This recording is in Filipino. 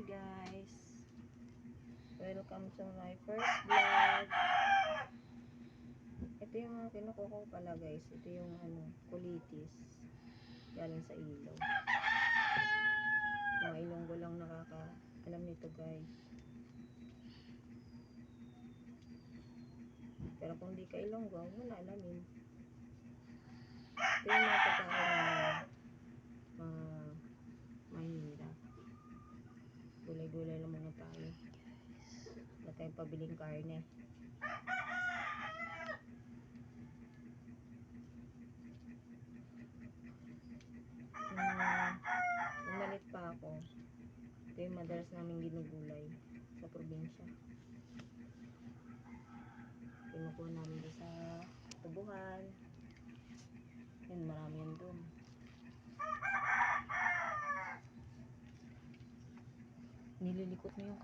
guys. Welcome to my first vlog. Ito yung mga kinukuha ko pala guys. Ito yung ano, kulitis. Galing sa ilaw. Mga ilonggo lang nakaka alam nito guys. Pero kung di ka ilonggo, huwag mo na alamin. Ito yung mga Gulay-gulay lang muna tayo. Wala tayong pabiling karne. Hmm, nung malit pa ako, ito yung madalas namin ginugulay sa probinsya. Nililikot mo yung